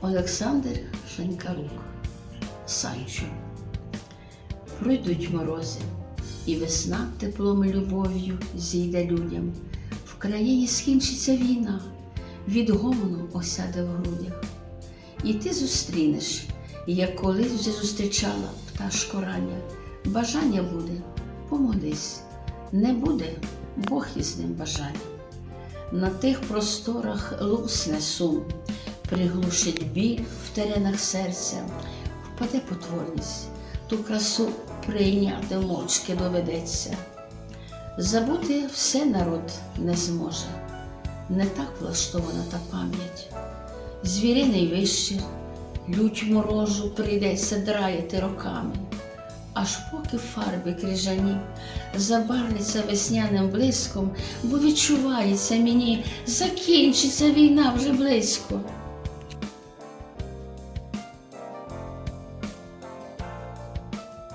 Олександр Шенькарук. Санчо. Пройдуть морози, і весна теплом і любов'ю зійде людям. В країні скінчиться війна, від гомону осяде в грудях. І ти зустрінеш, як колись вже зустрічала пташко рання. Бажання буде, помолись, не буде, Бог із ним бажання. На тих просторах лусне сум, приглушить біль в теренах серця, впаде потворність, ту красу прийняти мовчки доведеться. Забути все народ не зможе, не так влаштована та пам'ять. Звіриний вищир, лють морожу прийдеться драяти роками, аж поки фарби крижані забарвиться весняним блиском, бо відчувається мені, закінчиться війна вже близько.